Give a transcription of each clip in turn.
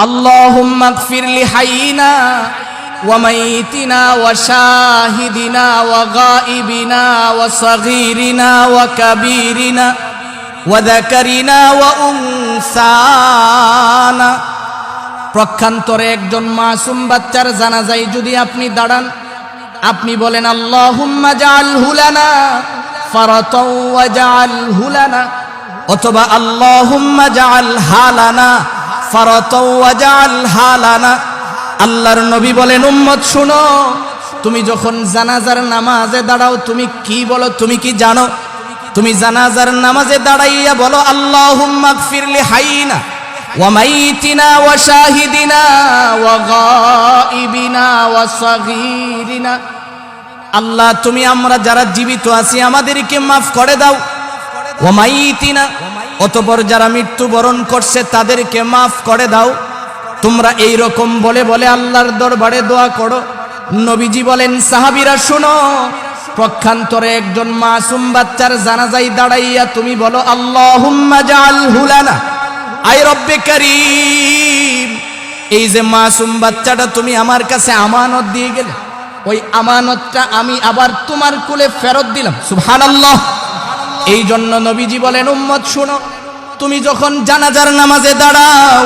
اللهم اغفر لحينا وميتنا وشاهدنا وغائبنا وصغيرنا وكبيرنا وذكرنا وأنثانا প্রক্ষান্তরে একজন মাসুম বাচ্চার জানাজাই যদি আপনি দাঁড়ান আপনি বলেন আল্লাহুম্মা জাআলহু লানা ফারাতাও ওয়া জাআলহু লানা অথবা আল্লাহুম্মা জাআল হালানা ফারাতাও ওয়া জাআল হালানা আল্লাহর নবী বলেন উম্মত শুনো তুমি যখন জানাজার নামাজে দাঁড়াও তুমি কি বলো তুমি কি জানো তুমি জানাজার নামাজে দাঁড়াইয়া বলো আল্লাহুম্মা গফিরলি হাইনা وميتنا وشاهدنا وغائبنا وصغيرنا আল্লাহ তুমি আমরা যারা জীবিত আছি আমাদেরকে মাফ করে দাও ওমাইতিনা অতপর যারা মৃত্যুবরণ করছে তাদেরকে মাফ করে দাও। তোমরা এই রকম বলে বলে আল্লাহর দরবারে দোয়া করো। নবীজি বলেন, সাহাবিরা, শোনো। প্রক্ষান্তরে একজন মাসুম বাচ্চার জানাজাই দাঁড়াইয়া তুমি বলো আল্লাহ আই রব্বে এই যে মাসুম বাচ্চাটা তুমি আমার কাছে আমানত দিয়ে গেলে, ওই আমানতটা আমি আবার তোমার কুলে ফেরত দিলাম। সুবহানাল্লাহ। এই জন্য নবীজি বলেন, উম্মত শুনো, তুমি যখন জানাজার নামাজে দাঁড়াও,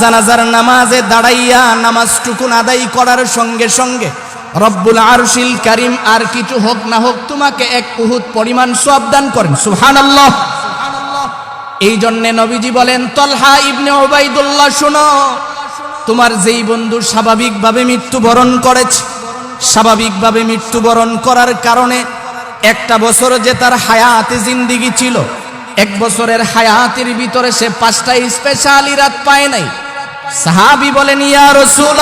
জানাজার নামাজে দাঁড়াইয়া নামাজটুকুন আদায় করার সঙ্গে সঙ্গে রব্বুল আরশিল কারিম আর কিছু হোক না হোক তোমাকে এক উহুদ পরিমাণ সব দান করেন। সুহান আল্লাহ এই জন্যে নবীজি বলেন, তলহা ইবনে ওবাইদুল্লাহ শোনো, তোমার যেই বন্ধু স্বাভাবিকভাবে মৃত্যুবরণ করেছে, স্বাভাবিকভাবে মৃত্যুবরণ করার কারণে একটা বছর যে তার হায়াতে জিন্দিগি ছিল, এক বছরের হায়াতের ভিতরে সে পাঁচটা স্পেশালি রাত পায় নাই। সাহাবি বলেন, ইয়া রসুল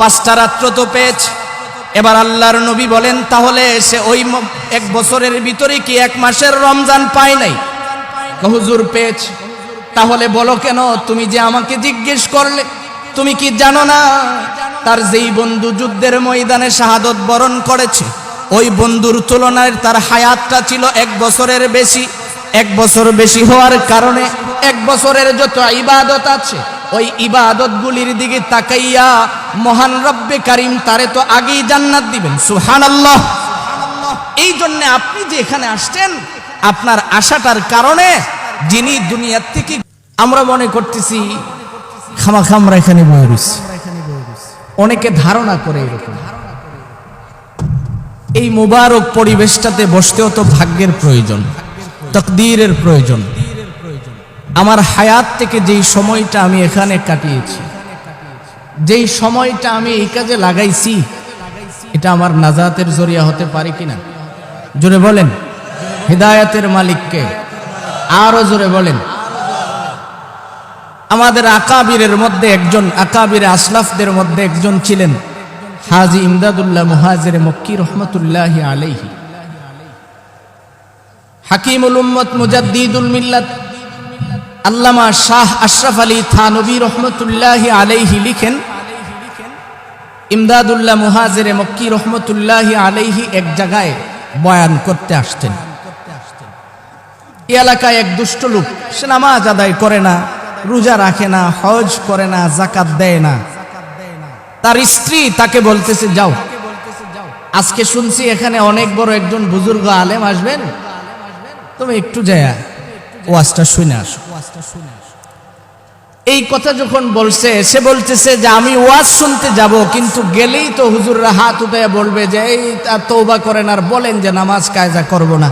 পাঁচটা রাত্র তো পেয়েছে। এবার আল্লাহর নবী বলেন, তাহলে সে ওই এক বছরের ভিতরে কি এক মাসের রমজান পায় নাই? হুজুর, পেয়েছে। তাহলে বলো কেন? তুমি যে আমাকে জিজ্ঞেস করলে, তুমি কি জানো না? তার যেই বন্ধু যুদ্ধের ময়দানে শাহাদত বরণ করেছে, ওই বন্ধুর তুলনায় তার হায়াতটা ছিল এক বছরের বেশি। এক বছর বেশি হওয়ার কারণে এক বছরের যত ইবাদত আছে, ওই ইবাদতগুলির দিকে তাকাইয়া মহান রব্বে কারিম তারে তো আগেই জান্নাত দিবেন। সুহানাল্লাহ এই জন্য আপনি যে এখানে আসছেন, আপনার আশাটার কারণে যিনি দুনিয়ার থেকে আমরা মনে করতেছি খামাখা আমরা এখানে বয়ে রয়েছি। অনেকে ধারণা করে এরকম। এই মুবারক পরিবেশটাতে বসতেও তো ভাগ্যের প্রয়োজন, তকদিরের প্রয়োজন। আমার হায়াত থেকে যেই সময়টা আমি এখানে কাটিয়েছি, যেই সময়টা আমি এই কাজে লাগাইছি, এটা আমার নাজাতের জরিয়া হতে পারে কিনা? জোরে বলেন, হৃদায়তের মালিককে আরও জোরে বলেন। আমাদের আকাবিরের মধ্যে একজন, আকাবির আসলাফদের মধ্যে একজন ছিলেন হাজি ইমদাদুল্লাহ মুহাজির মক্কি রহমতুল্লাহ আলাইহি। হাকিমুল উম্মত মুজাদ্দিদুল মিল্লাত আল্লামা শাহ আশরাফ আলী থানবী রহমতুল্লাহ আলাইহি লিখেন, ইমদাদুল্লাহ মুহাজিরে মক্কি রহমতুল্লাহ আলাইহি এক জায়গায় বয়ান করতে আসতেন। এলাকায় এক দুষ্ট লোক, সে নামাজ আদায় করে না। রোজা রাখে না, হজ করে না জাকাত দেয় না। তার স্ত্রী তাকে বলতেছে, যাও। আজকে শুনছি এখানে অনেক বড় একজন বুজুর্গ আলেম আসবেন। তুমি একটু যায়, ওয়াজটা শুনে আসো। এই কথা যখন বলছে, সে বলতেছে যে, আমি ওয়াজ শুনতে যাব, কিন্তু গেলেই তো হুজুররা হাত উঠে বলবে যে, এই তৌবা করেন আর বলেন যে, নামাজ কায়দা করব না।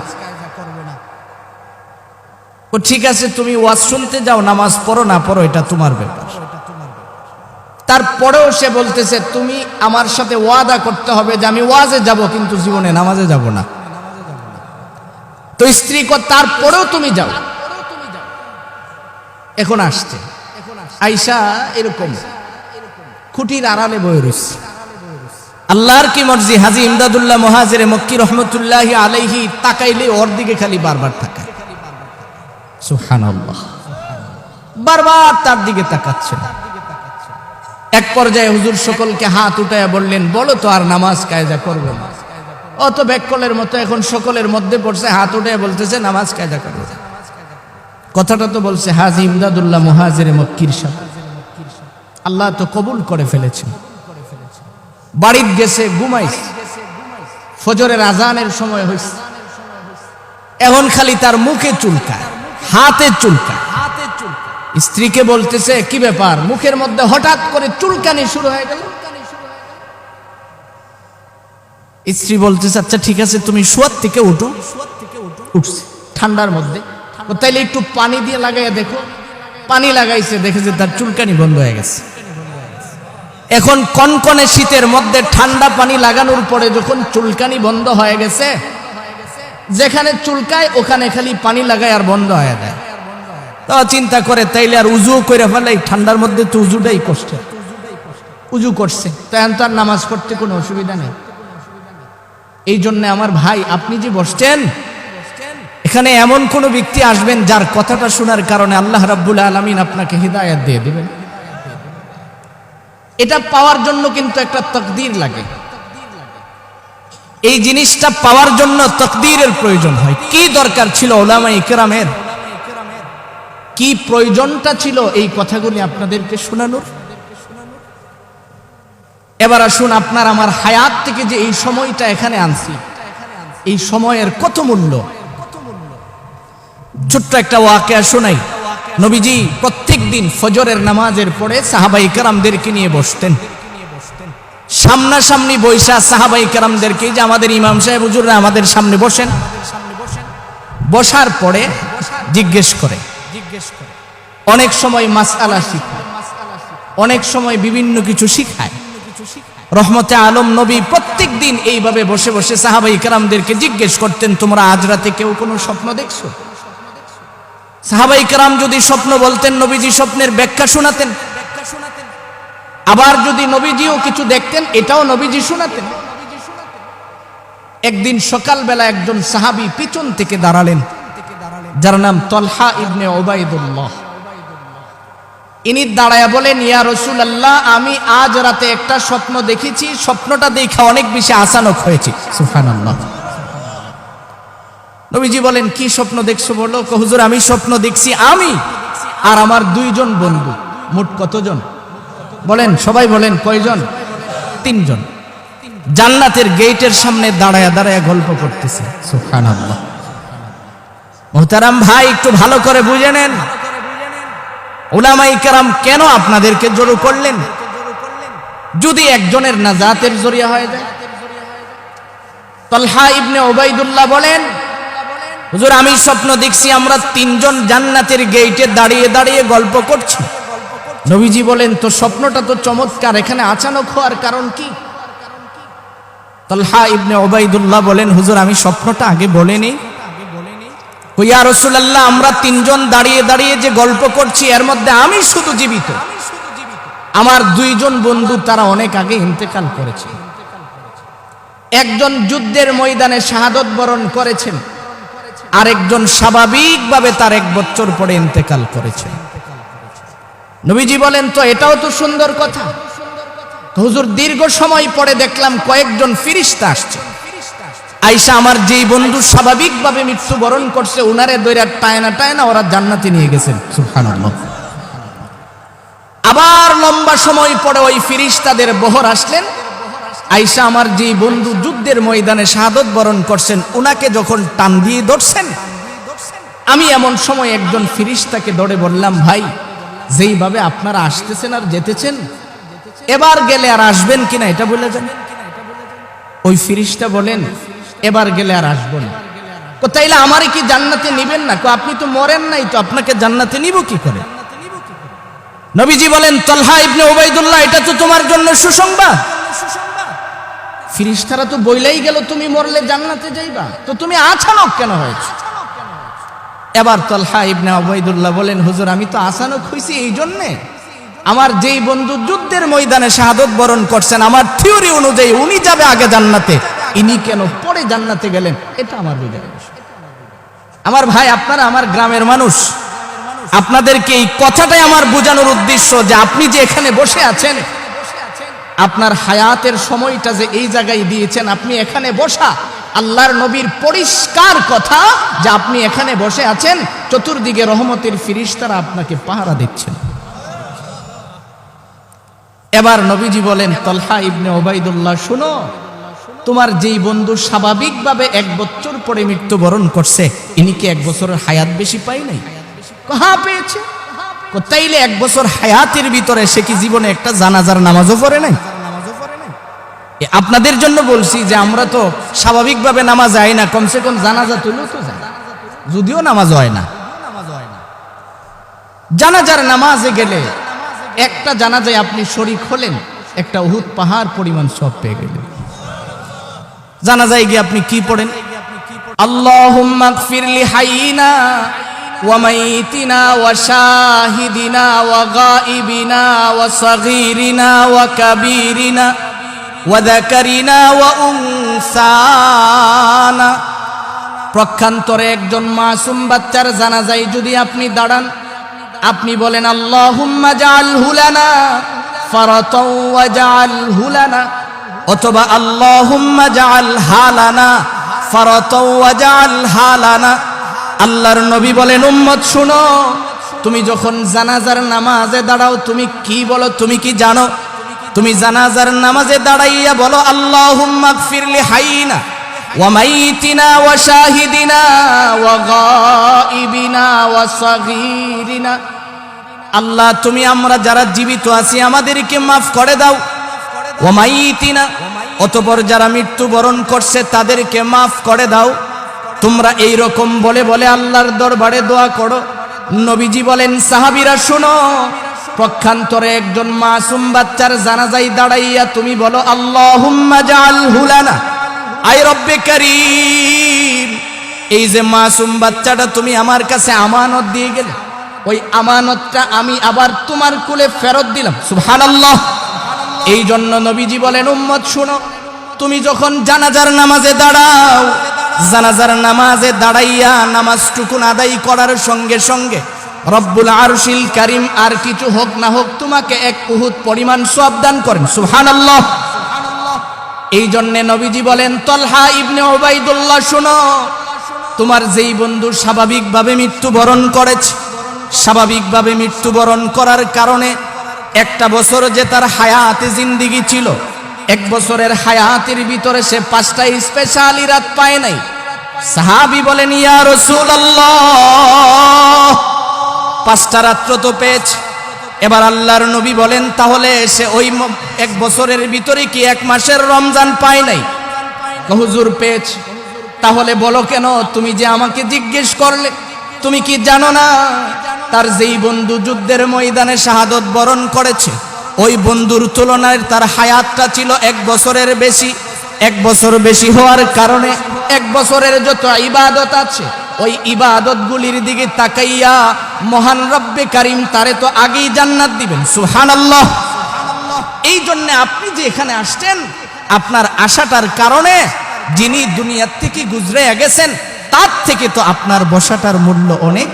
ও ঠিক আছে, তুমি ওয়াজ শুনতে যাও, নামাজ পড়ো, না পড়ো, এটা তোমার ব্যাপার। তারপরেও সে বলতেছে, তুমি আমার সাথে ওয়াদা করতে হবে যে আমি ওয়াজে যাব, কিন্তু জীবনে নামাজে যাব না। তো স্ত্রী তারপরেও তুমি যাও। এখন আসছে। আইসা এরকম, খুঁটির আড়ালে বয়ে রয়েছে। আল্লাহর কি মর্জি, হাজি ইমদাদুল্লাহ মহাজের মক্কি রহমতুল্লাহ আলাইহি তাকাইলে ওর দিকে খালি বারবার সুবহানাল্লাহ। বারবার তার দিকে তাকাচ্ছে। এক পর্যায়ে হুজুর সকলকে হাত উঠায় বললেন, বলো তো আর নামাজ কায়দা করব না? অত ব্যাককলের মতো এখন সকলের মধ্যে পড়ছে, হাত উঠে বলতেছে, নামাজ কায়দা করব কথাটা তো বলছে হাজি ইমদাদুল্লাহ মুহাজির মক্কির সাহ আল্লাহ তো কবুল করে ফেলেছেন। বাড়ির গেছে, ঘুমাইছে। ফজরের আজানের সময় হয়েছে এখন খালি তার মুখে চুলকায়। হাতে চুলকায়। হাতে চুলকায় স্ত্রীকে বলতেছে, কি ব্যাপার? মুখের মধ্যে হঠাৎ করে চুলকানি শুরু হয়ে গেল? স্ত্রী বলতেছে আচ্ছা ঠিক আছে, তুমি শোয়ার থেকে উঠো। উঠছে। ঠান্ডার মধ্যে। তাইলে একটু পানি দিয়ে লাগাইয়া দেখো। পানি লাগাইছে, দেখে যে তার চুলকানি বন্ধ হয়ে গেছে। এখন কনকনে শীতের মধ্যে ঠান্ডা পানি লাগানোর পরে যখন চুলকানি বন্ধ হয়ে গেছে যেখানে চুলকায়, ওখানে খালি পানি লাগায় আর বন্ধ হয়ে দেয় তো চিন্তা করে তাইলে আর উজু করে ফেলাই, ঠান্ডার মধ্যে তো উজুটাই কষ্ট। উজু করছে। তো এখন তার নামাজ পড়তে কোনো অসুবিধা নেই। এই জন্য আমার ভাই, আপনি যে বসছেন, এখানে এমন কোন ব্যক্তি আসবেন যার কথাটা শোনার কারণে আল্লাহ রাব্বুল আলমিন আপনাকে হৃদায়ত দিয়ে দেবেন। এটা পাওয়ার জন্য কিন্তু একটা তকদির লাগে। এই জিনিসটা পাওয়ার জন্য তকদিরের প্রয়োজন হয়। কি দরকার ছিল ওলামা ইকরামের কি প্রয়োজনটা ছিল এই কথাগুলি আপনাদেরকে শোনানোর? এবার আসুন আপনার আমার হায়াত থেকে যে এই সময়টা এখানে আনছি। এই সময়ের কত মূল্য? ছোট্ট একটা ওয়াকে শোনাই। নবীজি প্রত্যেক দিন ফজরের নামাজের পরে সাহাবাই কারামদেরকে নিয়ে বসতেন। সামনাসামনি বৈশা সাহাবাই কারামদেরকে যে আমাদের ইমাম সাহেব, হুজুররা আমাদের সামনে বসেন। বসার পরে জিজ্ঞেস করে। অনেক সময় মাসআলা শিখায় অনেক সময় বিভিন্ন কিছু শিখায়। রহমতে আলম নবী প্রত্যেক দিন এইভাবে বসে বসে সাহাবাই কারামদেরকে জিজ্ঞেস করতেন, তোমরা আজ রাতে কেউ কোনো স্বপ্ন দেখছ? সাহাবাই কারাম যদি স্বপ্ন বলতেন, নবীজি স্বপ্নের ব্যাখ্যা শোনাতেন। আবার যদি নবীজিও কিছু দেখতেন, এটাও নবীজি শোনাতেন। একদিন সকালবেলা একজন সাহাবি পিছন থেকে দাঁড়ালেন, যার নাম তলহা ইবনে ওবায়দুল্লাহ। ইনি দাঁড়ায় বলেন, ইয়া রসুল আল্লাহ আমি আজ রাতে একটা স্বপ্ন দেখেছি, স্বপ্নটা দেখা অনেক বেশি আসানক হয়েছে। সুফান নবীজি বলেন, কি স্বপ্ন দেখছ বলো? কো হুজুর, আমি স্বপ্ন দেখছি, আমি আর আমার দুইজন বন্ধু, মোট কতজন? বলেন, সবাই বলেন, কয়জন? তিনজন। জান্নাতের গেটের সামনে দাঁড়ায় দাঁড়ায় গল্প করতেছে। আল্লাহ মোহতারাম ভাই, একটু ভালো করে বুঝে নেন। ওলামাই কেন আপনাদেরকে জড়ো করলেন? যদি একজনের নাজাতের জরিয়া হয়ে যায়। তলহা ইবনে ওবাইদুল্লাহ বলেন, হুজুর, আমি স্বপ্ন দেখছি আমরা তিনজন জান্নাতের গেইটে দাঁড়িয়ে দাঁড়িয়ে গল্প করছি। নবীজি বলেন, তো স্বপ্নটা তো চমৎকার, এখানে আচানক হওয়ার কারণ কি? তলহা ইবনে ওবাইদুল্লাহ বলেন, হুজুর, আমি স্বপ্নটা আগে বলেনি। কইয়া রসুল্লাহ আমরা তিনজন দাঁড়িয়ে দাঁড়িয়ে যে গল্প করছি, এর মধ্যে আমি শুধু জীবিত। আমার দুইজন বন্ধু, তারা অনেক আগে ইন্তেকাল করেছে। একজন যুদ্ধের ময়দানে শাহাদত বরণ করেছেন, আরেকজন স্বাভাবিকভাবে তার এক বছর পরে ইন্তেকাল করেছে নবীজি বলেন, তো এটাও তো সুন্দর কথা। হুজুর, দীর্ঘ সময় পরে দেখলাম কয়েকজন ফিরিস্তা আসছে। আইসা আমার যেই বন্ধু স্বাভাবিকভাবে মৃত্যুবরণ করছে, উনারে দৈরা টায়না টায়না ওরা জান্নাতে নিয়ে গেছেন। সুবহানাল্লাহ। আবার লম্বা সময় পরে ওই ফিরিস্তাদের বহর আসলেন। আইসা আমার যে বন্ধু যুদ্ধের ময়দানে শাহাদত বরণ করছেন, উনাকে যখন টান দিয়ে ধরছেন, আমি এমন সময় একজন ফিরিস্তাকে দৌড়ে বললাম, ভাই যেইভাবে আপনারা আসতেছেন আর যেতেছেন, এবার গেলে আর আসবেন কিনা এটা বলে যান ওই ফিরিস্তা বলেন, এবার গেলে আর আসব না। তাইলে আমারে কি জান্নাতে নিবেন না? আপনি তো মরেন নাই, তো আপনাকে জান্নাতে নিব কি করে? নবীজি বলেন, তলহা ইবনে ওবাইদুল্লাহ এটা তো তোমার জন্য সুসংবাদ। ফিরিস্তারা তো বইলাই গেল, তুমি মরলে জান্নাতে যাইবা। তো তুমি আছানক কেন হয়েছ? এবার তলহা ইবনে ওবাইদুল্লাহ বলেন, হুজুর, আমি তো আসানক হইছি এই জন্যে। আমার যেই বন্ধু যুদ্ধের ময়দানে শাহাদত বরণ করছেন, আমার থিওরি অনুযায়ী উনি যাবে আগে জান্নাতে। ইনি কেন পরে জান্নাতে গেলেন? এটা আমার বুঝে আমার ভাই, আপনারা আমার গ্রামের মানুষ। আপনাদেরকে এই কথাটাই আমার বোঝানোর উদ্দেশ্য যে আপনি যে এখানে বসে আছেন, আপনার হায়াতের সময়টা যে এই জায়গায় দিয়েছেন, আপনি এখানে বসা আল্লাহর নবীর পরিষ্কার কথা যে আপনি এখানে বসে আছেন, চতুর্দিকে রহমতের ফিরিস্তারা আপনাকে পাহারা দিচ্ছেন। এবার নবীজি বলেন, তলহা ইবনে ওবাইদুল্লাহ শুনো, তোমার যেই বন্ধু স্বাভাবিকভাবে এক বছর পরে মৃত্যুবরণ করছে, ইনি কি এক বছরের হায়াত বেশি পাই নাই? হ্যাঁ পেয়েছে? তাইলে এক বছর হায়াতের ভিতরে সে কি জীবনে একটা জানাজার নামাজও পড়ে নাই? আপনাদের জন্য বলছি যে আমরা তো স্বাভাবিকভাবে নামাজ যাই না, কমসে কম জানাজা তুলেও তো যায় যদিও নামাজ হয় না। জানাজার নামাজে গেলে একটা জানাজায় আপনি শরিক হলেন, একটা উহুদ পাহাড় পরিমাণ সব পেয়ে গেলেন। জানাজায় গিয়ে আপনি কি পড়েন? ওয়া শাহিদিনা ওয়া উনসানা। প্রক্ষান্তরে একজন মাসুম বাচ্চার জানাজায় যদি আপনি দাঁড়ান, আপনি বলেন, আল্লাহুম্মা জাআলহু লানা ফারাতাও ওয়া জাআলহু লানা। অথবা, আল্লাহুম্মা জাআল হালানা ফারাতাও ওয়া জাআল হালানা আল্লাহর নবী বলেন, উম্মত, শুনো, তুমি যখন জানাজার নামাজে দাঁড়াও, তুমি কি বলো, তুমি কি জানো? তুমি জানাজার নামাজে দাঁড়াইয়া বলো আল্লাহুম্মা গফিরলি হাইনা وميتنا وشاهدنا وغائبنا وصغيرنا আল্লাহ তুমি আমরা যারা জীবিত আছি আমাদেরকে মাফ করে দাও ওমাইতিনা অতপর যারা মৃত্যুবরণ করছে তাদেরকে মাফ করে দাও তোমরা এই রকম বলে বলে আল্লাহর দরবারে দোয়া করো নবীজি বলেন সাহাবীরা শুনো প্রক্ষান্তরে একজন মাসুম বাচ্চার জানাজাই দাঁড়াইয়া তুমি বলো লানা আই রব্বে এই যে মাসুম বাচ্চাটা তুমি আমার কাছে আমানত দিয়ে গেলে, ওই আমানতটা আমি আবার তোমার কুলে ফেরত দিলাম। সুবহানাল্লাহ। এই জন্য নবীজি বলেন, উম্মত, শুনো, তুমি যখন জানাজার নামাজে দাঁড়াও, জানাজার নামাজে দাঁড়াইয়া নামাজটুকুন আদায় করার সঙ্গে সঙ্গে রব্বুল আরশিল কারিম, আর কিছু হোক না হোক, তোমাকে এক উহুদ পরিমাণ সব দান করেন। সুহান আল্লাহ এই জন্যে নবীজি বলেন, তলহা ইবনে ওবাইদুল্লাহ শুনো। তোমার যেই বন্ধু স্বাভাবিকভাবে মৃত্যুবরণ করেছে, স্বাভাবিকভাবে মৃত্যুবরণ করার কারণে একটা বছর যে তার হায়াতে জিন্দিগি ছিল, এক বছরের হায়াতের ভিতরে সে পাঁচটা স্পেশালি রাত পায় নাই। সাহাবি বলেন, ইয়া রসুল পাঁচটা রাত্র তো পেয়েছে। এবার আল্লাহর নবী বলেন, তাহলে সে ওই এক বছরের ভিতরে কি এক মাসের রমজান পায় নাই? হুজুর পেয়েছে। তাহলে বলো কেন, তুমি যে আমাকে জিজ্ঞেস করলে, তুমি কি জানো না? তার যেই বন্ধু যুদ্ধের ময়দানে শাহাদত বরণ করেছে, ওই বন্ধুর তুলনায় তার হায়াতটা ছিল এক বছরের বেশি। এক বছর বেশি হওয়ার কারণে এক বছরের যত ইবাদত আছে ওই ইবাদতগুলির দিকে তাকাইয়া মহান রব্বে কারিম তারে তো আগেই জান্নাত দিবেন। সুহান আল্লাহ এই জন্য আপনি যে এখানে আসছেন, আপনার আশাটার কারণে যিনি দুনিয়ার থেকে গুজরে গেছেন, তার থেকে তো আপনার বসাটার মূল্য অনেক।